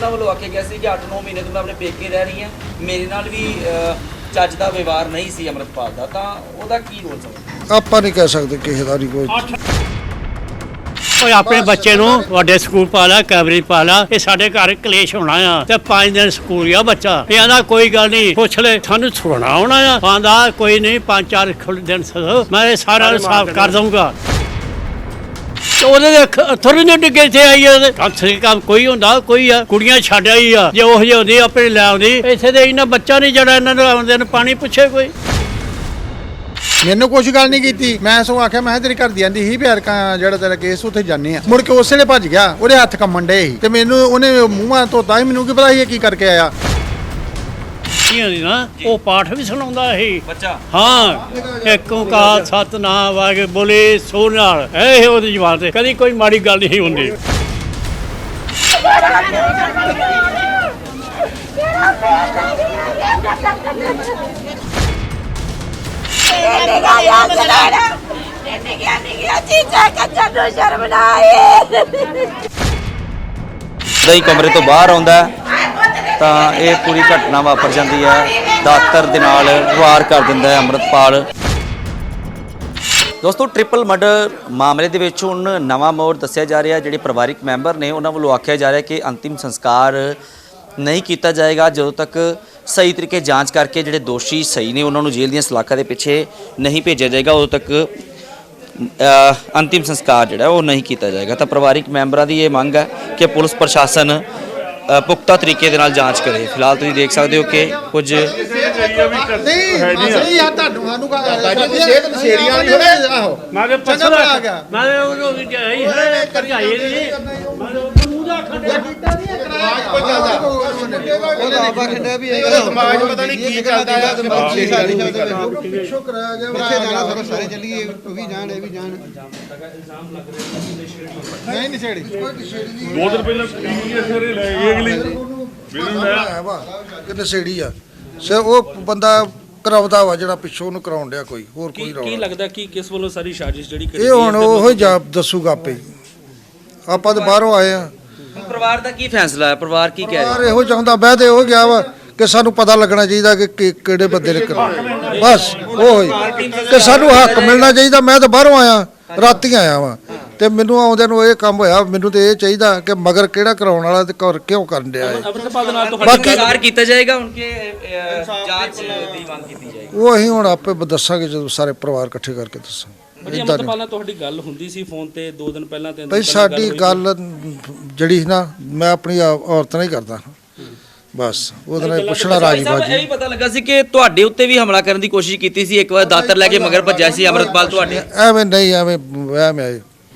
ਉਹਨਾਂ ਵੱਲੋਂ ਆਖਿਆ ਗਿਆ ਸੀ ਕਿ 8-9 ਮਹੀਨੇ ਤੋਂ ਮੈਂ ਆਪਣੇ ਪੇਕੇ ਰਹਿ ਰਹੀ ਹਾਂ। ਮੇਰੇ ਨਾਲ ਵੀ ਚੱਜ ਦਾ ਵਿਵਹਾਰ ਨਹੀਂ ਸੀ ਅਮਰਤਪਾਲ ਦਾ ਤਾਂ ਉਹਦਾ ਕੀ ਰੋਲ ਸਮਝਦੇ ਆਪਾਂ ਨਹੀਂ ਕਹਿ ਸਕਦੇ ਕਿਸੇ ਦਾ ਨਹੀਂ ਕੋਈ। ਓਏ ਆਪਣੇ ਬੱਚੇ ਨੂੰ ਵੱਡੇ ਸਕੂਲ ਪਾ ਲਾ ਕੈਬਰੀ ਪਾ ਲਾ ਇਹ ਸਾਡੇ ਘਰ ਕਲੇਸ਼ ਹੋਣਾ ਆ। ਤੇ ਪੰਜ ਦਿਨ ਸਕੂਲ ਆ ਬੱਚਾ। ਇਹ ਆਂਦਾ ਕੋਈ ਗੱਲ ਨਹੀਂ ਪੁੱਛ ਲੈ ਸਾਨੂੰ ਸੁਣਾ ਆਉਣਾ ਆ ਆਂਦਾ ਕੋਈ ਨਹੀਂ ਪੰਜ ਚਾਰ ਖੁੱਲ ਦਿਨ ਸਦੋ ਮੈਂ ਇਹ ਸਾਰਾ ਸਾਫ਼ ਕਰ। ਦਊਂਗਾ। ਤੇ ਉਹਦੇ ਦੇ ਥੋੜੀ ਜਿਹੀ ਡਿੱਗੇ ਤੇ ਆਈ ਉਹਦੇ। ਅਕਸਰ ਕੰਮ ਕੋਈ ਹੁੰਦਾ ਕੋਈ ਆ ਕੁੜੀਆਂ ਛੱਡ ਆਈ ਆ। ਜੇ ਉਹ ਜਿਹੀ ਹੁੰਦੀ ਆਪਣੇ ਲੈ ਆਉਂਦੀ। ਇੱਥੇ ਤੇ ਇਹਨਾਂ ਬੱਚਾ ਨਹੀਂ ਜਿਹੜਾ ਇਹਨਾਂ ਨੂੰ ਆਉਂਦੇ ਨੂੰ ਪਾਣੀ ਪੁੱਛੇ ਕੋਈ। ਮੈਨੂੰ ਕੁਝ ਗੱਲ ਨਹੀਂ ਕੀਤੀ। ਮੈਂ ਸੋ ਆਖਿਆ ਮੈਂ ਕਿਹਾ ਤੇਰੀ ਘਰ ਦੀ ਆਂਦੀ ਸੀ ਵੀ ਅਰਕਾ ਜਿਹੜਾ ਤੇਰਾ ਕੇਸ ਉੱਥੇ ਜਾਣੇ ਆ। ਮੁੜ ਕੇ ਉਸੇ ਵੇਲੇ ਭੱਜ ਗਿਆ। ਉਹਦੇ ਹੱਥ ਕੰਮਣ ਡੇ ਸੀ। ਤੇ ਮੈਨੂੰ ਉਹਨੇ ਮੂੰਹਾਂ ਧੋਤਾ ਸੀ ਮੈਨੂੰ ਕੀ ਪਤਾ ਸੀ ਇਹ ਕੀ ਕਰਕੇ ਆਇਆ। ਕੀ ਹੁੰਦੀ ਨਾ ਉਹ ਪਾਠ ਵੀ ਸੁਣਾਉਂਦਾ ਸੀ। ਬੱਚਾ। ਹਾਂ ਇੱਕ ਓੰਕਾਰ ਸਤਨਾਮ ਵਾਹਿਗੁਰੂ ਬੋਲੇ ਸੋ ਨਾਲ। ਇਹ ਉਹਦੀ ਜ਼ੁਬਾਨ ਤੇ। ਕਦੀ ਕੋਈ ਮਾੜੀ ਗੱਲ ਨਹੀਂ ਹੁੰਦੀ। ਨਿਗਾਹ ਚਲਾਣਾ ਨਿਗਾਹ ਨਿਗਾਹ ਚੀਚਾ ਕੱਚਾ ਨੂੰ ਸ਼ਰਮ ਨਾ ਆਏ ਦਾ ਹੀ ਕਮਰੇ ਤੋਂ ਬਾਹਰ ਆਉਂਦਾ ਤਾਂ ਇਹ ਪੂਰੀ ਘਟਨਾ ਵਾਪਰ ਜਾਂਦੀ ਹੈ ਦਾਤਰ ਦੇ ਨਾਲ ਵਾਰ ਕਰ ਦਿੰਦਾ ਹੈ ਅਮਰਤਪਾਲ। ਦੋਸਤੋ ਟ੍ਰਿਪਲ ਮਰਡਰ ਮਾਮਲੇ ਦੇ ਵਿੱਚ ਹੁਣ ਨਵਾਂ ਮੋੜ ਦੱਸਿਆ ਜਾ ਰਿਹਾ। ਜਿਹੜੇ ਪਰਿਵਾਰਿਕ ਮੈਂਬਰ ਨੇ, ਉਹਨਾਂ ਵੱਲੋਂ ਆਖਿਆ ਜਾ ਰਿਹਾ ਕਿ ਅੰਤਿਮ ਸੰਸਕਾਰ ਨਹੀਂ ਕੀਤਾ ਜਾਏਗਾ। ਜਦੋਂ ਤੱਕ ਸਹੀ ਤਰੀਕੇ ਜਾਂਚ ਕਰਕੇ ਜਿਹੜੇ ਦੋਸ਼ੀ ਸਹੀ ਨੇ, ਉਹਨਾਂ ਨੂੰ ਜੇਲ੍ਹ ਦੀਆਂ ਸਲਾਖਾਂ ਦੇ ਪਿੱਛੇ ਨਹੀਂ ਭੇਜਿਆ ਜਾਏਗਾ। ਉਦੋਂ ਤੱਕ ਅੰਤਿਮ ਸੰਸਕਾਰ ਜਿਹੜਾ, ਉਹ ਨਹੀਂ ਕੀਤਾ ਜਾਏਗਾ। ਤਾਂ ਪਰਿਵਾਰਿਕ ਮੈਂਬਰਾਂ ਦੀ ਇਹ ਮੰਗ ਹੈ ਕਿ ਪੁਲਿਸ ਪ੍ਰਸ਼ਾਸਨ ਪੁਖਤਾ ਤਰੀਕੇ ਦੇ ਨਾਲ ਜਾਂਚ ਕਰੇ। ਫਿਲਹਾਲ ਤੁਸੀਂ ਦੇਖ ਸਕਦੇ ਹੋ ਕਿ ਕੁਝ ਨਹੀਂ ਸਹੀ ਆ ਤੁਹਾਨੂੰ ਸਾਨੂੰ ਬਾਜੀ ਦੀ ਸਿਹਤ ਨਸ਼ੇੜੀਆਂ ਵਾਲੀ ਹੋਣੇ ਆਹੋ। ਮੈਂ ਕਿ ਚੰਗਾ ਭਲਾ ਆ ਗਿਆ। ਮੈਂ ਉਹਨੂੰ ਜਾਈ ਹੈ ਕਰਜਾਈ ਨਹੀਂ ਪਤਾ ਨਹੀਂ ਕੀ ਚੱਲਦਾ ਆ। ਦਿਮਾਗ ਪਿੱਛੋਂ ਕਰਾਇਆ ਗਿਆ ਪਿੱਛੇ ਜਾਣਾ ਸਗੋਂ ਸਾਰੇ ਚੱਲੀਏ ਉਹ ਵੀ ਜਾਣ ਇਹ ਵੀ ਜਾਣ। ਨਹੀਂ ਨਸ਼ੇੜੀ ਦੋ ਦਿਨ ਪਹਿਲਾਂ ਪੀਵੀ ਸਵੇਰੇ ਲੈ ਗਏ ਅਗਲੀ। ਮੈਨੂੰ ਲੈ ਹੈ ਵਾ ਕਿ ਨਸ਼ੇੜੀ ਆ। ਸੇ ਉਹ ਬੰਦਾ ਕਰਾਉਂਦਾ ਵਾ ਜਿਹੜਾ ਪਿੱਛੋਂ ਉਹਨੂੰ ਕਰਾਉਣ ਡਿਆ ਕੋਈ ਹੋਰ ਕੋਈ ਕੀ ਲੱਗਦਾ ਕਿ ਕਿਸ ਵੱਲੋਂ ਸਾਰੀ ਸਾਜ਼ਿਸ਼ ਜਿਹੜੀ ਕੀਤੀ ਇਹ ਹੁਣ ਉਹ ਹੀ ਜਾ ਦੱਸੂਗਾ ਆਪੇ। ਆਪਾਂ ਤਾਂ ਬਾਹਰੋਂ ਆਏ ਆ। ਪਰਿਵਾਰ ਦਾ ਕੀ ਫੈਸਲਾ ਹੈ? ਪਰਿਵਾਰ ਕੀ ਕਹਿ ਰਿਹਾ? ਯਾਰ ਇਹੋ ਚਾਹੁੰਦਾ ਤੇ ਉਹ ਗਿਆ ਵਾ ਕਿ ਸਾਨੂੰ ਪਤਾ ਲੱਗਣਾ ਚਾਹੀਦਾ ਕਿ ਕਿ- ਕਿਹੜੇ ਬੰਦੇ ਨੇ ਕਰਾਇਆ ਬਸ ਉਹ ਹੀ ਕਿ ਸਾਨੂੰ ਹੱਕ ਮਿਲਣਾ ਚਾਹੀਦਾ। ਮੈਂ ਤਾਂ ਬਾਹਰੋਂ ਆਇਆ ਰਾਤੀ ਆਇਆ ਵਾਂ ਤੇ ਮੈਨੂੰ ਆਉਂਦਿਆਂ ਨੂੰ ਇਹ ਕੰਮ ਹੋਇਆ ਮੈਨੂੰ ਤੇ ਇਹ ਚਾਹੀਦਾ ਕਿ ਮਗਰ ਕਿਹੜਾ ਕਰਾਉਣ ਵਾਲਾ ਤੇ ਕਰ ਕਿਉਂ ਕਰਨ ਡਿਆ ਅਮਰਤਪਾਲ ਨਾਲ ਤੁਹਾਡੀ ਬਾਕੀ ਸੰਸਕਾਰ ਕੀਤਾ ਜਾਏਗਾ? ਹੁਣ ਕਿ ਅ, ਜਾਂਚ ਦੀ ਮੰਗ ਕੀਤੀ ਜਾਏਗੀ? ਉਹ ਅਸੀਂ ਹੁਣ ਆਪੇ ਦੱਸਾਂਗੇ ਜਦੋਂ ਸਾਰੇ ਪਰਿਵਾਰ ਇਕੱਠੇ ਕਰਕੇ ਦੱਸਾਂਗੇ। ਭਾਜੀ ਏਦਾਂ ਨਾਲ ਤੁਹਾਡੀ ਗੱਲ ਹੁੰਦੀ ਸੀ ਫੋਨ ਤੇ 2 ਦਿਨ ਪਹਿਲਾਂ ਤਿੰਨ ਦਿਨ ਪਹਿਲਾਂ ਸਾਡੀ ਹੋਈ। ਗੱਲ ਜਿਹੜੀ ਨਾ ਮੈਂ ਆਪਣੀ ਆ- ਔਰਤ ਨਾਲ ਹੀ ਕਰਦਾ ਬਸ ਉਹਦੇ ਨਾਲ ਪੁੱਛਣਾ ਰਾਜੀ ਸਾਹਿਬ, ਬਾਜੀ ਇਹ ਵੀ ਪਤਾ ਲੱਗਾ ਸੀ ਕਿ ਤੁਹਾਡੇ ਉੱਤੇ ਵੀ ਹਮਲਾ ਕਰਨ ਦੀ ਕੋਸ਼ਿਸ਼ ਕੀਤੀ ਸੀ ਇੱਕ ਵਾਰ ਦਾਤਰ ਲੈ ਕੇ ਮਗਰ ਭੱਜਿਆ ਸੀ ਅਮਰਤਪਾਲ ਤੁਹਾਡੇ ਐਵੇਂ ਨਹੀਂ ਐਵੇਂ।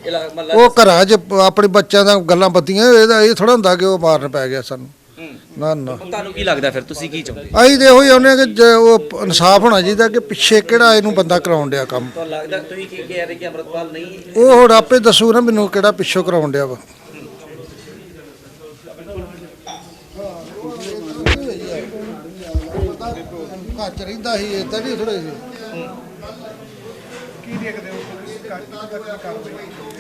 ਇਲਾ- ਮਹੱਲਾ ਉਹ ਘਰਾਂ 'ਚ ਆਪਣੇ ਬੱਚਿਆਂ ਦਾ ਗੱਲਾਂ ਬੱਤੀਆਂ ਇਹਦਾ ਇਹ ਥੋੜਾ ਹੁੰਦਾ ਕਿ ਉਹ ਮਾਰਨ ਪੈ ਗਿਆ ਸਾਨੂੰ। ਨਾ ਨਾ। ਤੁਹਾਨੂੰ ਕੀ ਲੱਗਦਾ ਫਿਰ? ਤੁਸੀਂ ਕੀ ਚਾਹੁੰਦੇ? ਅਸੀਂ ਤੇ ਇਹੋ ਹੀ ਆਉਂਦੇ ਹਾਂ ਕਿ ਜੇ ਉਹ ਇਨਸਾਫ ਹੋਣਾ ਚਾਹੀਦਾ ਕਿ ਪਿੱਛੇ ਕਿਹੜਾ ਇਹਨੂੰ ਬੰਦਾ ਕਰਾਉਣ ਡਿਆ ਕੰਮ। ਤੁਹਾਨੂੰ ਲੱਗਦਾ ਤੁਸੀਂ ਕੀ ਕਹਿ ਰਹੇ ਕਿ ਅਮਰਤਪਾਲ ਨਹੀਂ? ਉਹ ਹੁਣ ਆਪੇ ਦੱਸੂ ਨਾ ਮੈਨੂੰ ਕਿਹੜਾ ਪਿੱਛੋਂ ਕਰਾਉਣ ਡਿਆ ਵਾ। ਘੱਟ ਰਹਿੰਦਾ ਸੀ ਇਦਾਂ ਨਹੀਂ ਥੋੜੇ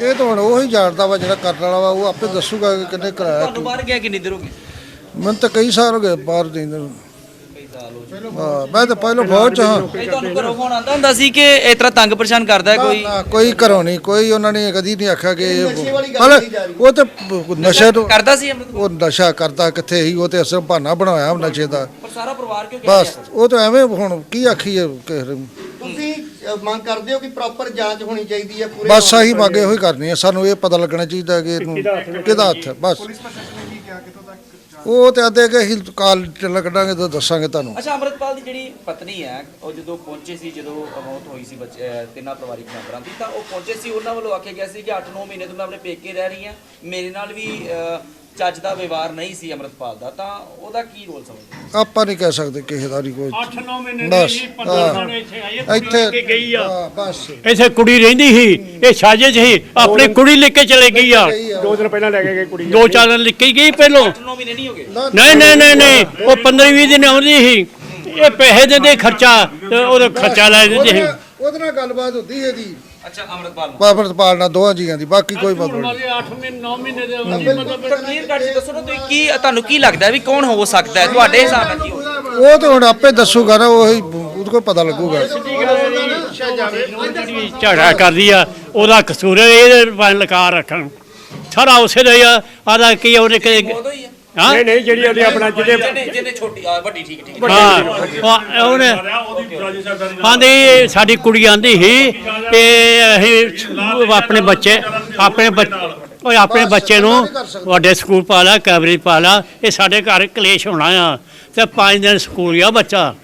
ਇਹ ਤਾਂ ਹੁਣ ਉਹ ਹੀ ਜਾਣਦਾ ਵਾ ਜਿਹੜਾ ਕਰਨ ਵਾਲਾ ਵਾ ਉਹ ਆਪੇ ਦੱਸੂਗਾ ਕਿ ਕਿੰਨੇ ਕਰਾਇਆ ਤੁਹਾਨੂੰ ਬਾਹਰ ਗਿਆ ਕਿੰਨੀ ਦੇਰ ਹੋ ਗਈ? ਮੈਨੂੰ ਤਾਂ ਕਈ ਸਾਲ ਹੋ ਗਏ ਬਾਹਰ ਦੇ ਨੂੰ। ਹਾਂ ਮੈਂ ਤਾਂ ਪਹਿਲਾਂ ਫੌਜ ਚ ਹਾਂ। ਨਹੀਂ ਤੁਹਾਨੂੰ ਘਰੋਂ ਫੋਨ ਆਉਂਦਾ ਹੁੰਦਾ ਸੀ ਕਿ ਇਸ ਤਰ੍ਹਾਂ ਤੰਗ ਪਰੇਸ਼ਾਨ ਕਰਦਾ ਹੈ ਕੋਈ? ਨਾ, ਕੋਈ ਘਰੋਂ ਨਹੀਂ ਕੋਈ ਉਹਨਾਂ ਨੇ ਕਦੀ ਨਹੀਂ ਆਖਿਆ ਕਿ ਪਰ ਉਹ ਤੇ ਨਸ਼ੇ ਤੋਂ ਕਰਦਾ ਸੀ ਉਹ ਨਸ਼ਾ ਕਰਦਾ ਕਿੱਥੇ ਹੀ ਉਹ ਤੇ ਅਸਲ ਬਹਾਨਾ ਬਣਾਇਆ ਨਸ਼ੇ ਦਾ। ਪਰ ਸਾਰਾ ਪਰਿਵਾਰ ਕਿਉਂ ਕਹਿ ਬਸ ਉਹ ਤਾਂ ਐਵੇਂ ਹੁਣ ਕੀ ਆਖੀਏ ਕਿਸੇ ਨੂੰ। ਤੁਸੀਂ ਅ, ਮੰਗ ਕਰਦੇ ਹੋ ਕਿ ਪ੍ਰੋਪਰ ਜਾਂਚ ਹੋਣੀ ਚਾਹੀਦੀ ਹੈ ਪੂਰੇ ਬਸ ਆਹੀ ਮੰਗੇ ਇਹੋ ਹੀ ਕਰਨੀ ਹੈ ਸਾਨੂੰ ਇਹ ਪਤਾ ਲੱਗਣਾ ਚਾਹੀਦਾ ਕਿ ਇਹਨੂੰ ਕਿਹਦਾ ਹੱਥ ਹੈ? ਬਸ। ਉਹ ਤੇ ਆਦੇ ਕੇ ਅਸੀਂ ਕਾਲ ਲੱਗਣਾਗੇ ਤਾਂ ਦੱਸਾਂਗੇ ਤੁਹਾਨੂੰ। ਅੱਛਾ ਅਮਰਤਪਾਲ ਦੀ ਜਿਹੜੀ ਪਤਨੀ ਹੈ ਉਹ ਜਦੋਂ ਪਹੁੰਚੇ ਸੀ ਜਦੋਂ ਮੌਤ ਹੋਈ ਸੀ ਬੱਚੇ ਤਿੰਨਾਂ ਪਰਿਵਾਰਿਕ ਮੈਂਬਰਾਂ ਦੀ ਤਾਂ ਉਹ ਪਹੁੰਚੇ ਸੀ ਉਹਨਾਂ ਵੱਲੋਂ ਆਖਿਆ ਗਿਆ ਸੀ ਕਿ 8-9 ਮਹੀਨੇ ਤੋਂ ਮੈਂ ਆਪਣੇ ਪੇਕੇ ਰਹਿ ਰਹੀ ਹਾਂ। ਮੇਰੇ ਨਾਲ ਵੀ ਅਹ, ਚੱਜ ਦਾ ਵਿਵਹਾਰ ਨਹੀਂ ਸੀ ਅਮਰਤਪਾਲ ਦਾ ਤਾਂ ਉਹਦਾ ਕੀ ਰੋਲ ਸਮਝਦੇ ਆਪਾਂ ਨਹੀਂ ਕਹਿ ਸਕਦੇ ਕਿਸੇ ਦਾ ਨਹੀਂ ਕੋਈ। 8-9 ਮਹੀਨੇ ਬਸ, ਦੀ 15 ਹਾਂ। ਦਿਨ ਇੱਥੇ ਆਈ ਹੈ, ਇੱਥੇ ਕੁੜੀ ਲੈ ਕੇ ਗਈ ਆ। ਹਾਂ, ਬਸ। ਇੱਥੇ ਕੁੜੀ ਰਹਿੰਦੀ ਸੀ ਇਹ ਸਾਜ਼ਿਸ਼ ਸੀ ਆਪਣੀ ਕੁੜੀ ਲੈ ਕੇ ਚਲੇ ਗਈ ਆ। ਦੋ ਦਿਨ ਪਹਿਲਾਂ ਲੈ ਕੇ ਗਏ ਕੁੜੀ। ਦੋ ਚਾਰ ਦਿਨ ਲਿਖ ਕੇ ਗਈ ਪਹਿਲੋਂ। 8-9 ਮਹੀਨੇ ਨਹੀਂ ਹੋ ਗਏ? ਨਹੀਂ ਨਹੀਂ ਨਹੀਂ ਨਹੀਂ ਉਹ 15-20 ਦਿਨ ਆਉਂਦੀ ਸੀ। ਇਹ ਪੈਸੇ ਦਿੰਦੇ ਖਰਚਾ ਤੇ ਉਹਦਾ ਖਰਚਾ ਲੈ ਦਿੰਦੇ ਸੀ। ਉਹਦੇ ਨਾਲ ਗੱਲਬਾਤ ਹੁੰਦੀ ਹੈ ਇਹਦੀ। ਅੱਛਾ ਅਮਰਤਪਾਲ ਨੂੰ ਪਾਪਰਤਪਾਲ ਨਾਲ ਦੋਹਾਂ ਜੀਆਂ ਦੀ ਬਾਕੀ ਕੋਈ ਮਤਲਬ ਨਹੀਂ। 8 ਮਹੀਨੇ 9 ਮਹੀਨੇ ਦੇ ਮਤਲਬ ਕਲੀਅਰ ਕੱਟ ਕੇ ਦੱਸੋ ਨਾ ਤੁਸੀਂ ਕੀ ਤੁਹਾਨੂੰ ਕੀ ਲੱਗਦਾ ਹੈ ਵੀ ਕੌਣ ਹੋ ਸਕਦਾ ਹੈ? ਤੁਹਾਡੇ ਹਿਸਾਬ ਨਾਲ ਕੀ ਹੋ ਸਕਦਾ ਉਹ ਤੇ ਹੁਣ ਆਪੇ ਦੱਸੂਗਾ ਨਾ ਉਹੀ ਉਹਦੇ ਕੋਲ ਪਤਾ ਲੱਗੂਗਾ। ਜਿਹੜੀ ਝਗੜਾ ਕਰਦੀ ਆ ਉਹਦਾ ਕਸੂਰ ਹੈ, ਇਹਦੇ ਪੰਜ ਲਕਾਰ ਰੱਖਣ। ਸਾਰਾ ਉਸੇ ਦਾ ਹੀ ਆ ਆਦਾ ਕੀ ਉਹਨੇ ਕਿ ਉਦੋਂ ਹੀ ਹੈ ਹਾਂ? ਨਹੀਂ ਨਹੀਂ ਜਿਹੜੀ ਉਹਦੀ ਆਪਣਾ ਜਿਹਦੇ ਜਿਹਨੇ ਜਿਹਨੇ ਛੋਟੀ ਆ ਵੱਡੀ ਠੀਕ ਠੀਕ। ਹਾਂ ਉਹ- ਉਹਨੇ ਉਹਦੀ ਰਾਜੇ ਸਾਹਿਬ ਦਾ ਆਂਦੀ ਸਾਡੀ ਕੁੜੀ ਆਂਦੀ ਸੀ ਕਿ ਅਸੀਂ ਆਪਣੇ ਬੱਚੇ ਆਪਣੇ ਬੱਚ- ਓਏ ਆਪਣੇ ਬੱਚੇ ਨੂੰ ਵੱਡੇ ਸਕੂਲ ਪਾ ਲਾ ਕੈਬਰੀ ਪਾ ਲਾ ਇਹ ਸਾਡੇ ਘਰ ਕਲੇਸ਼ ਹੋਣਾ ਆ। ਤੇ ਪੰਜ ਦਿਨ ਸਕੂਲ ਆ ਬੱਚਾ।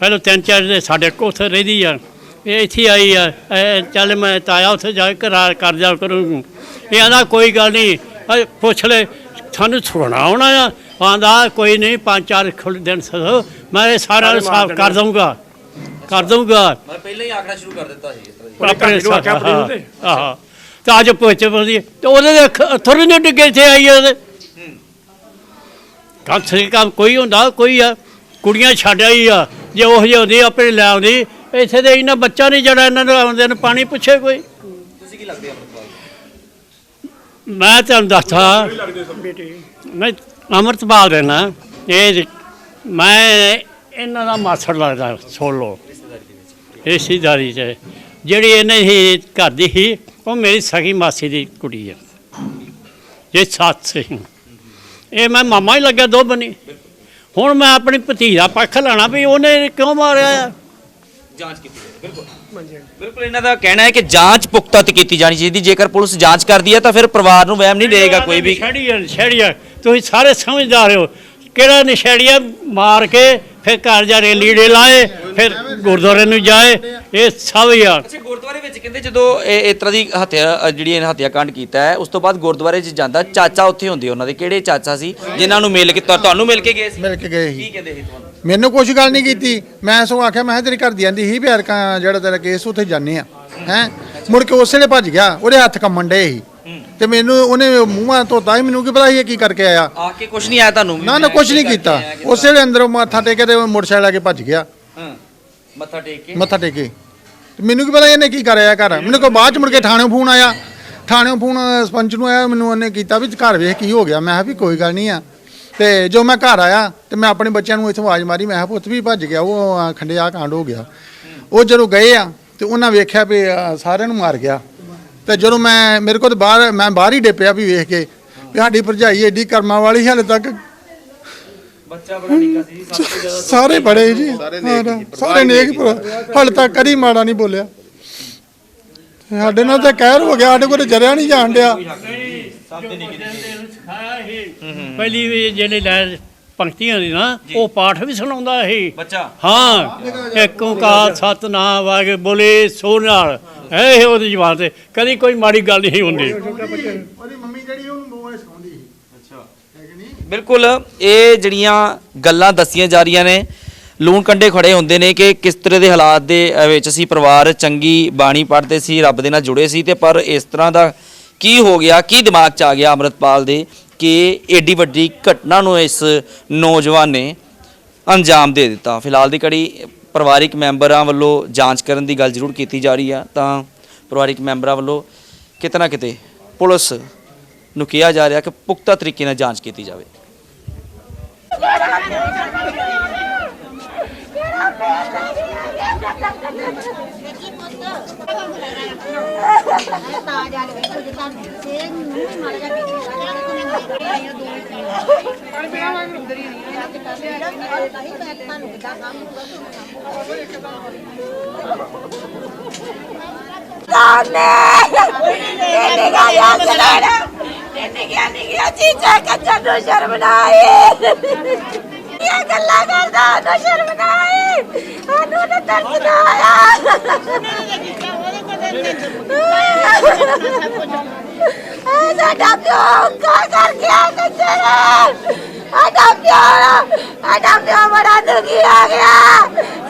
ਪਹਿਲਾਂ ਤਿੰਨ ਚਾਰ ਦਿਨ ਸਾਡੇ ਕੋਲ ਉੱਥੇ ਰਹਿੰਦੀ ਆ। ਇਹ ਇੱਥੇ ਆਈ ਆ। ਇਹ ਚੱਲ ਮੈਂ ਤਾਇਆ ਉੱਥੇ ਜਾ ਕੇ ਕਰਾਰ ਕਰ ਜਾ ਕਰੂੰ ਇਹ ਆਂਦਾ ਕੋਈ ਗੱਲ ਨਹੀਂ। ਪੁੱਛ ਲੈ ਸਾਨੂੰ ਆਉਣਾ ਆ। ਆਂਦਾ ਕੋਈ ਨਹੀਂ ਪੰਜ ਚਾਰ ਖੁੱਲ ਦਿਨ ਸਦੋ ਮੈਂ ਇਹ ਸਾਰਾ ਸਾਫ਼ ਕਰ ਦਊਂਗਾ ਕਰ ਦਊਂਗਾ। ਮੈਂ ਪਹਿਲਾਂ ਹੀ ਆਖਣਾ ਸ਼ੁਰੂ ਕਰ ਦਿੱਤਾ ਸੀ ਇਸ ਤਰ੍ਹਾਂ ਆਪਣੇ ਨੂੰ ਨੂੰ ਤੇ। ਆਹ ਤੇ ਅੱਜ ਪੁੱਛ ਪਉਂਦੀ ਤੇ ਉਹਦੇ ਦੇ ਥੋੜੀ ਨਹੀਂ ਡਿੱਗੇ ਇੱਥੇ ਆਈ ਆ ਉਹਦੇ ਕੰਮ ਸਹੀ ਕੰਮ ਕੋਈ ਹੁੰਦਾ ਕੋਈ ਆ। ਕੁੜੀਆਂ ਛੱਡ ਆਈ ਆ। ਜੇ ਉਹ ਜਿਹੀ ਹੁੰਦੀ ਆਪਣੇ ਲੈ ਆਉਂਦੀ। ਇੱਥੇ ਦੇ ਇਹਨਾਂ ਬੱਚਾ ਨਹੀਂ ਜਿਹੜਾ ਇਹਨਾਂ ਨੂੰ ਆਉਂਦੇ ਨੂੰ ਪਾਣੀ ਪੁੱਛੇ ਕੋਈ। ਤੁਸੀਂ ਕੀ ਲੱਗਦੇ ਅਮਰਤਪਾਲ ਮੈਂ ਤੁਹਾਨੂੰ ਦੱਸਾਂ ਨਹੀਂ ਅੰਮ੍ਰਿਤਪਾਲ ਨਾ ਇਹ ਮੈਂ ਇਹਨਾਂ ਦਾ ਮਾਸੜ ਲੱਗਦਾ ਸੁਣ ਲਓ ਰਿਸ਼ਤੇਦਾਰੀ ਚ। ਜਿਹੜੀ ਇਹਨੇ ਹੀ ਘਰ ਦੀ ਸੀ ਉਹ ਮੇਰੀ ਸਗੀ ਮਾਸੀ ਦੀ ਕੁੜੀ ਹੈ ਇਹ ਸੱਤ ਸੀ। ਇਹ ਮੈਂ ਮਾਮਾ ਹੀ ਲੱਗਿਆ ਦੋ ਬਣੀ। ਹੁਣ ਮੈਂ ਆਪਣੀ ਭਤੀਜਾ ਪੱਖ ਲੈਣਾ ਵੀ ਉਹਨੇ ਕਿਉਂ ਮਾਰਿਆ ਆ? ਜਾਂਚ ਕੀਤੀ ਜਾਵੇ ਬਿਲਕੁਲ ਬਿਲਕੁਲ ਇਹਨਾਂ ਦਾ ਕਹਿਣਾ ਹੈ ਕਿ ਜਾਂਚ ਪੁਖਤਾ ਤੇ ਕੀਤੀ ਜਾਣੀ ਚਾਹੀਦੀ। ਜੇਕਰ ਪੁਲਿਸ ਜਾਂਚ ਕਰਦੀ ਹੈ ਤਾਂ ਫਿਰ ਪਰਿਵਾਰ ਨੂੰ ਵਹਿਮ ਨਹੀਂ ਰਹੇਗਾ ਕੋਈ ਵੀ। ਨਸ਼ੇੜੀਆ ਨਸ਼ੇੜੀਆ ਤੁਸੀਂ ਸਾਰੇ ਸਮਝਦਾਰ ਹੋ। ਕਿਹੜਾ ਨਸ਼ੇੜੀਆ ਮਾਰ ਕੇ ਫਿਰ ਘਰ ਜਾ ਕੇ ਲੀੜੇ ਲਾਏ ਫਿਰ ਗੁਰਦੁਆਰੇ ਨੂੰ ਜਾਏ ਇਹ ਸਭ ਅੱਛਾ ਗੁਰਦੁਆਰੇ ਵਿੱਚ ਕਹਿੰਦੇ ਜਦੋਂ ਇਹ ਇਸ ਤਰ੍ਹਾਂ ਦੀ ਹੱਤਿਆ ਜਿਹੜੀ ਇਹਨਾਂ ਹੱਤਿਆ ਕਾਂਡ ਕੀਤਾ ਹੈ ਉਸ ਤੋਂ ਬਾਅਦ ਗੁਰਦੁਆਰੇ 'ਚ ਜਾਂਦਾ ਚਾਚਾ ਉੱਥੇ ਹੁੰਦੇ ਉਹਨਾਂ ਦੇ। ਕਿਹੜੇ ਚਾਚਾ ਸੀ ਜਿਨ੍ਹਾਂ ਨੂੰ ਮਿਲ ਕੇ ਤੁਹਾ- ਤੁਹਾਨੂੰ ਮਿਲ ਕੇ ਗਏ ਸੀ? ਮਿਲ ਕੇ ਗਏ ਕੀ ਸੀ ਕਹਿੰਦੇ ਸੀ ਤੁਹਾਨੂੰ? ਮੈਨੂੰ ਕੁਛ ਗੱਲ ਨਹੀਂ ਕੀਤੀ। ਮੈਂ ਸੋ ਆਖਿਆ ਮੈਂ ਕਿਹਾ ਤੇਰੀ ਘਰ ਦੀ ਆਂਦੀ ਸੀ ਵੀ ਅਰਕਾਂ ਜਿਹੜਾ ਤੇਰਾ ਕੇਸ ਉੱਥੇ ਜਾਣੇ ਆ। ਹੈ? ਮੁੜ ਕੇ ਉਸੇ ਵੇਲੇ ਭੱਜ ਗਿਆ ਉਹਦੇ ਹੱਥ ਕੰਮਣ ਡੇ ਸੀ। ਤੇ ਮੈਨੂੰ ਉਹਨੇ ਮੂੰਹਾਂ ਧੋਤਾ ਸੀ ਮੈਨੂੰ ਕੀ ਪਤਾ ਸੀ ਇਹ ਕੀ ਕਰਕੇ ਆਇਆ। ਆ ਕੇ ਕੁਝ ਨਹੀਂ ਆਇਆ ਤੁਹਾਨੂੰ ਵੀ? ਨਾ ਨਾ ਮੈਂ ਕੁਛ ਕੀ ਨਹੀਂ ਕਰਕੇ ਕੀਤਾ। ਆਇਆ, ਕਿੱਦਾਂ? ਉਸੇ ਵੇਲੇ ਅੰਦਰੋਂ ਮੱਥਾ ਟੇਕੇ ਤੇ ਮੋਟਰਸਾਈਕਲ ਲੈ ਕੇ ਭੱਜ ਗਿਆ। ਹਾਂ। ਮੱਥਾ ਟੇਕ ਕੇ? ਮੱਥਾ ਟੇਕੇ ਤੇ ਮੈਨੂੰ ਕੀ ਪਤਾ ਇਹਨੇ ਕੀ ਕਰਿਆ ਘਰ। ਮੈਨੂੰ ਕੋਈ ਬਾਅਦ ਚ ਮੁੜ ਕੇ ਥਾਣਿਓਂ ਫੋਨ ਆਇਆ। ਥਾਣਿਓਂ ਫੋਨ ਸਰਪੰਚ ਨੂੰ ਆਇਆ ਮੈਨੂੰ ਉਹਨੇ ਕੀਤਾ ਵੀ ਘਰ ਵੇਖ ਕੀ ਹੋ ਗਿਆ। ਮੈਂ ਕਿਹਾ ਵੀ ਕੋਈ ਗੱਲ ਨਹੀਂ ਆ। ਤੇ ਜੋ ਮੈਂ ਘਰ ਆਇਆ ਤੇ ਮੈਂ ਆਪਣੇ ਬੱਚਿਆਂ ਨੂੰ ਇੱਥੋਂ ਆਵਾਜ਼ ਮਾਰੀ ਮੈਂ ਕਿਹਾ ਪੁੱਤ ਵੀ ਭੱਜ ਗਿਆ ਉਹ ਆ, ਖੰਡੇ ਆ ਕਾਂਡ ਹੋ ਗਿਆ। ਉਹ ਜਦੋਂ ਗਏ ਆ ਤੇ ਉਹਨਾਂ ਵੇਖਿਆ ਵੀ ਸਾਰਿਆਂ ਨੂੰ ਮਾਰ ਗਿਆ। ਤੇ ਜਦੋਂ ਮੈਂ ਮੇਰੇ ਕੋਲ ਬਾਹਰ ਮੈਂ ਬਾਹਰ ਹੀ ਡੇਪਿਆ ਵੀ ਵੇਖ ਕੇ ਵੀ ਸਾਡੀ ਭਰਜਾਈ ਏਡੀ ਕਰਮਾਂ ਵਾਲੀ ਹਾਲੇ ਤੱਕ। ਬੱਚਾ ਬੜਾ ਨਿੱਕਾ ਸੀ ਸਭ ਤੋਂ ਜ਼ਿਆਦਾ ਸਾਰੇ ਬੜੇ ਜੀ। ਸਾਰੇ ਨੇਕ। ਹਾਲੇ ਤੱਕ ਕਦੀ ਮਾੜਾ ਨਹੀਂ ਬੋਲਿਆ। ਸਾਡੇ ਨਾਲ ਤਾਂ ਕਹਿਰ ਹੋ ਗਿਆ ਸਾਡੇ ਕੋਲ ਜਰਿਆ ਨਹੀਂ ਜਾਣ ਡਿਆ। ਪਹਿਲੀ ਵੀ ਜਿਹੜੇ ਲੈ ਪੰਕਤੀਆਂ ਦੀ ਨਾ ਉਹ ਪਾਠ ਵੀ ਸੁਣਾਉਂਦਾ ਇਹ ਬੱਚਾ? ਹਾਂ ਇੱਕ ਓੰਕਾਰ ਸਤਨਾਮ ਵਾਹਿਗੁਰੂ ਬੋਲੇ ਸੋ ਨਾਲ। ਇਹ ਉਹਦੀ ਜ਼ਬਾਨ ਤੇ। ਕਦੀ ਕੋਈ ਮਾੜੀ ਗੱਲ ਨਹੀਂ ਹੁੰਦੀ। ਉਹਦੀ ਮੰਮੀ ਜਿਹੜੀ ਉਹਨੂੰ ਮੋਏ ਸਿਖਾਉਂਦੀ ਸੀ। ਬਿਲਕੁਲ ਇਹ ਜਿਹੜੀਆਂ ਗੱਲਾਂ ਦੱਸੀਆਂ ਜਾ ਰਹੀਆਂ ਨੇ ਲੂਣ ਕੰਡੇ ਖੜੇ ਹੁੰਦੇ ਨੇ ਕਿ ਕਿਸ ਤਰ੍ਹਾਂ ਦੇ ਹਾਲਾਤ ਦੇ ਵਿੱਚ ਅਸੀਂ ਪਰਿਵਾਰ ਚੰਗੀ ਬਾਣੀ ਪੜ੍ਹਦੇ ਸੀ ਰੱਬ ਦੇ ਨਾਲ ਜੁੜੇ ਸੀ ਤੇ ਪਰ ਇਸ ਤਰ੍ਹਾਂ ਦਾ ਕੀ ਹੋ ਗਿਆ? ਕੀ ਦਿਮਾਗ 'ਚ ਆ ਗਿਆ ਅੰਮ੍ਰਿਤਪਾਲ ਦੇ ਕਿ ਏਡੀ ਵੱਡੀ ਘਟਨਾ ਨੂੰ ਇਸ ਨੌਜਵਾਨ ਨੇ ਅੰਜਾਮ ਦੇ ਦਿੱਤਾ? ਫਿਲਹਾਲ ਦੀ ਘੜੀ ਪਰਿਵਾਰਿਕ ਮੈਂਬਰਾਂ ਵੱਲੋਂ ਜਾਂਚ ਕਰਨ ਦੀ ਗੱਲ ਜ਼ਰੂਰ ਕੀਤੀ ਜਾ ਰਹੀ ਆ, ਤਾਂ ਪਰਿਵਾਰਿਕ ਮੈਂਬਰਾਂ ਵੱਲੋਂ ਕਿਤੇ ਨਾ ਕਿਤੇ ਪੁਲਿਸ ਨੂੰ ਕਿਹਾ ਜਾ ਰਿਹਾ ਕਿ ਪੁਖਤਾ ਤਰੀਕੇ ਨਾਲ ਜਾਂਚ ਕੀਤੀ ਜਾਵੇ। ਚੀਜ਼ਾਂ ਜਾ ਕੱਚਾ ਨੂੰ ਸ਼ਰਮ ਨਾ ਇਹ ਗੱਲਾਂ ਕਰਦਾ ਨਾ ਸ਼ਰਮ ਸਾਨੂੰ ਨਾ ਦਰਦ ਨਾ ਆਇਆ ਆ ਸਾਡਾ ਪਿਓ ਕਾ ਕਰ ਗਿਆ ਕੰਜਰ ਸਾਡਾ ਪਿਓ ਸਾਡਾ ਪਿਓ ਬੜਾ ਦੁਖੀ ਆ ਗਿਆ।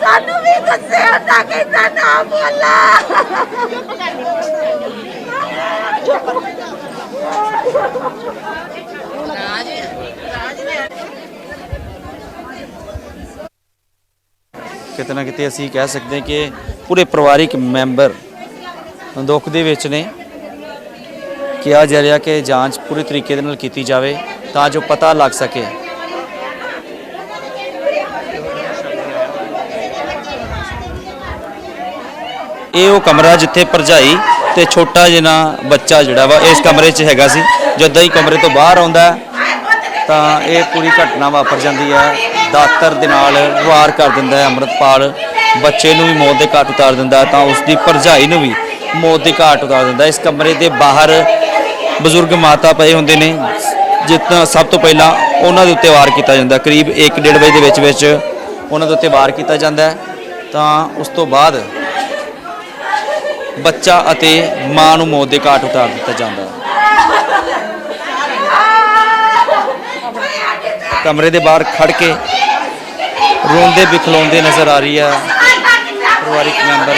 ਸਾਨੂੰ ਵੀ ਗੁੱਸੇ ਹੁੰਦਾ ਕਹਿੰਦਾ ਨਾ ਬੋਲਾ। ਕਿਤੇ ਨਾ ਕਿਤੇ ਅਸੀਂ ਕਹਿ ਸਕਦੇ ਹਾਂ ਕਿ ਪੂਰੇ ਪਰਿਵਾਰਿਕ ਮੈਂਬਰ ਦੁੱਖ ਦੇ ਵਿੱਚ ਨੇ। ਕਿਹਾ ਜਾ ਰਿਹਾ ਕਿ ਜਾਂਚ ਪੂਰੇ ਤਰੀਕੇ ਦੇ ਨਾਲ ਕੀਤੀ ਜਾਵੇ ਤਾਂ ਜੋ ਪਤਾ ਲੱਗ ਸਕੇ। ਇਹ ਉਹ ਕਮਰਾ ਜਿੱਥੇ ਭਰਜਾਈ ਤੇ ਛੋਟਾ ਜਿਹਾ ਬੱਚਾ ਜਿਹੜਾ ਵਾ, ਇਸ ਕਮਰੇ 'ਚ ਹੈਗਾ ਸੀ। ਜਦੋਂ ਹੀ ਕਮਰੇ ਤੋਂ ਬਾਹਰ ਆਉਂਦਾ ਤਾਂ ਇਹ ਪੂਰੀ ਘਟਨਾ ਵਾਪਰ ਜਾਂਦੀ ਹੈ। ਦਾਤਰ ਦੇ ਨਾਲ ਵਾਰ ਕਰ ਦਿੰਦਾ ਹੈ ਅੰਮ੍ਰਿਤਪਾਲ। ਬੱਚੇ ਨੂੰ ਵੀ ਮੌਤ ਦੇ ਘਾਟ ਉਤਾਰ ਦਿੰਦਾ ਤਾਂ ਉਸ ਦੀ ਭਰਜਾਈ ਨੂੰ ਵੀ ਮੌਤ ਦੇ ਘਾਟ ਉਤਾਰ ਦਿੰਦਾ ਇਸ ਕਮਰੇ ਦੇ ਬਾਹਰ ਬਜ਼ੁਰਗ ਮਾਤਾ ਪਏ ਹੁੰਦੇ ਨੇ, ਜਿੱਦਾਂ ਸਭ ਤੋਂ ਪਹਿਲਾਂ ਉਹਨਾਂ ਦੇ ਉੱਤੇ ਵਾਰ ਕੀਤਾ ਜਾਂਦਾ ਹੈ। ਕਰੀਬ 1:30 ਵਜੇ ਦੇ ਵਿੱਚ ਵਿੱਚ ਉਹਨਾਂ ਦੇ ਉੱਤੇ ਵਾਰ ਕੀਤਾ ਜਾਂਦਾ ਤਾਂ ਉਸ ਤੋਂ ਬਾਅਦ ਬੱਚਾ ਅਤੇ ਮਾਂ ਨੂੰ ਮੌਤ ਦੇ ਘਾਟ ਉਤਾਰ ਦਿੱਤਾ ਜਾਂਦਾ ਕਮਰੇ ਦੇ ਬਾਹਰ ਖੜ ਕੇ ਰੋਂਦੇ ਬਿਖਲਾਉਂਦੇ ਨਜ਼ਰ ਆ ਰਹੀ ਹੈ ਪਰਿਵਾਰਿਕ ਮੈਂਬਰ।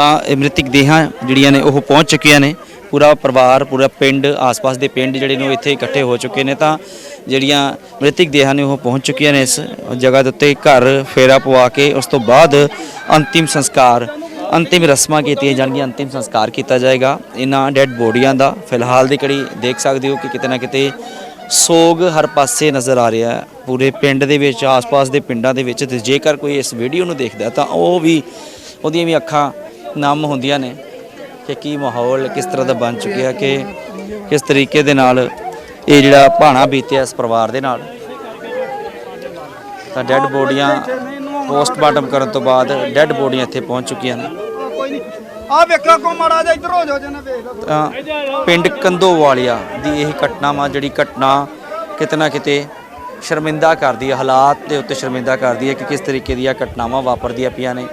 ਤਾਂ ਇਹ ਮ੍ਰਿਤਕ ਦੇਹਾਂ ਜਿਹੜੀਆਂ ਨੇ ਉਹ ਪਹੁੰਚ ਚੁੱਕੀਆਂ ਨੇ। ਪੂਰਾ ਪਰਿਵਾਰ, ਪੂਰਾ ਪਿੰਡ, ਆਸ-ਪਾਸ ਦੇ ਪਿੰਡ ਜਿਹੜੇ ਨੇ ਉਹ ਇੱਥੇ ਇਕੱਠੇ ਹੋ ਚੁੱਕੇ ਨੇ ਤਾਂ ਜਿਹੜੀਆਂ ਮ੍ਰਿਤਕ ਦੇਹਾਂ ਨੇ ਉਹ ਪਹੁੰਚ ਚੁੱਕੀਆਂ ਨੇ ਇਸ ਜਗ੍ਹਾ ਦੇ ਉੱਤੇ ਘਰ ਫੇਰਾ ਪਵਾ ਕੇ ਉਸ ਤੋਂ ਬਾਅਦ ਅੰਤਿਮ ਸੰਸਕਾਰ, ਅੰਤਿਮ ਰਸਮਾਂ ਕੀਤੀਆਂ ਜਾਣਗੀਆਂ, ਅੰਤਿਮ ਸੰਸਕਾਰ ਕੀਤਾ ਜਾਏਗਾ। ਇਹਨਾਂ ਡੈੱਡ ਬੋਡੀਆਂ ਦਾ ਫਿਲਹਾਲ ਦੀ ਕੜੀ ਦੇਖ ਸਕਦੇ ਹੋ ਕਿ ਕਿਤੇ ਨਾ ਕਿਤੇ ਸੋਗ ਹਰ ਪਾਸੇ ਨਜ਼ਰ ਆ ਰਿਹਾ ਹੈ। ਪੂਰੇ ਪਿੰਡ ਦੇ ਵਿੱਚ, ਆਸ-ਪਾਸ ਦੇ ਪਿੰਡਾਂ ਦੇ ਵਿੱਚ ਤੇ ਜੇਕਰ ਕੋਈ ਇਸ ਵੀਡੀਓ ਨੂੰ ਦੇਖਦਾ ਤਾਂ ਉਹ ਵੀ, ਉਹਦੀਆਂ ਵੀ ਅੱਖਾਂ ਨਮ ਹੁੰਦੀਆਂ ਨੇ ਕਿ ਕੀ ਮਾਹੌਲ ਕਿਸ ਤਰ੍ਹਾਂ ਦਾ ਬਣ ਚੁੱਕਿਆ ਕਿ ਕਿਸ ਤਰੀਕੇ ਦੇ ਨਾਲ ਇਹ ਜਿਹੜਾ ਭਾਣਾ ਬੀਤਿਆ ਇਸ ਪਰਿਵਾਰ ਦੇ ਨਾਲ। ਤਾਂ ਡੈੱਡ ਬੋਡੀਆਂ ਪੋਸਟਮਾਰਟਮ ਕਰਨ ਤੋਂ ਬਾਅਦ ਡੈੱਡ ਬੋਡੀਆਂ ਇੱਥੇ ਪਹੁੰਚ ਚੁੱਕੀਆਂ ਨੇ। ਆ ਵੇਖੋ ਕੋ ਮਾੜਾ ਜਿਹਾ ਇੱਧਰ ਹੋ ਜਾਓ ਜਨਾ ਵੇਖ ਤਾਂ ਪਿੰਡ ਕੰਦੋਵਾਲੀਆ ਦੀ ਇਹ ਘਟਨਾ ਵਾ ਜਿਹੜੀ ਘਟਨਾ ਕਿਤੇ ਨਾ ਕਿਤੇ ਸ਼ਰਮਿੰਦਾ ਕਰਦੀ ਹੈ ਹਾਲਾਤ ਦੇ ਉੱਤੇ ਸ਼ਰਮਿੰਦਾ ਕਰਦੀ ਹੈ ਕਿ ਕਿਸ ਤਰੀਕੇ ਦੀਆਂ ਘਟਨਾਵਾਂ ਵਾਪਰਦੀਆਂ ਪਈਆਂ ਨੇ।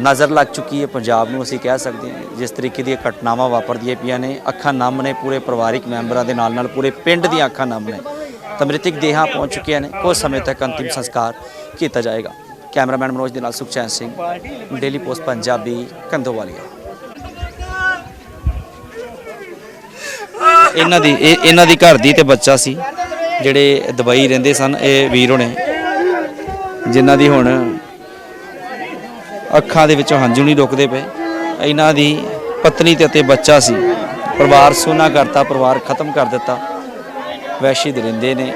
ਨਜ਼ਰ ਲੱਗ ਚੁੱਕੀ ਹੈ ਪੰਜਾਬ ਨੂੰ, ਅਸੀਂ ਕਹਿ ਸਕਦੇ ਹਾਂ। ਜਿਸ ਤਰੀਕੇ ਦੀਆਂ ਘਟਨਾਵਾਂ ਵਾਪਰਦੀਆਂ ਪਈਆਂ ਨੇ, ਅੱਖਾਂ ਨਮ ਨੇ ਪੂਰੇ ਪਰਿਵਾਰਿਕ ਮੈਂਬਰਾਂ ਦੇ ਨਾਲ ਨਾਲ ਪੂਰੇ ਪਿੰਡ ਦੀਆਂ ਅੱਖਾਂ ਨਮ ਨੇ। ਤਾਂ ਮ੍ਰਿਤਕ ਦੇਹਾਂ ਪਹੁੰਚ ਚੁੱਕੀਆਂ ਨੇ। ਕੁਝ ਸਮੇਂ ਤੱਕ ਅੰਤਿਮ ਸੰਸਕਾਰ ਕੀਤਾ ਜਾਏਗਾ। ਕੈਮਰਾਮੈਨ ਮਨੋਜ ਦੇ ਨਾਲ ਸੁਖਚੈਨ ਸਿੰਘ, ਡੇਲੀ ਪੋਸਟ, ਪੰਜਾਬੀ, ਕੰਦੋਵਾਲੀਆ। ਇਹਨਾਂ ਦੀ, ਇਹ ਇਹਨਾਂ ਦੀ ਘਰ ਦੀ ਤੇ ਬੱਚਾ ਸੀ, ਜਿਹੜੇ ਦੁਬਈ ਰਹਿੰਦੇ ਸਨ, ਇਹ ਵੀਰ ਹੋਣੇ, ਜਿਨ੍ਹਾਂ ਦੀ ਹੁਣ ਅੱਖਾਂ ਦੇ ਵਿੱਚੋਂ ਹੰਝੂ ਨਹੀਂ ਰੁਕਦੇ ਪਏ। ਇਹਨਾਂ ਦੀ ਪਤਨੀ ਤੇ ਅਤੇ ਬੱਚਾ ਸੀ। ਪਰਿਵਾਰ ਸੋਨਾ ਕਰਤਾ, ਪਰਿਵਾਰ ਖਤਮ ਕਰ ਦਿੱਤਾ। ਵੈਸ਼ੀ ਦਰਿੰਦੇ ਨੇ।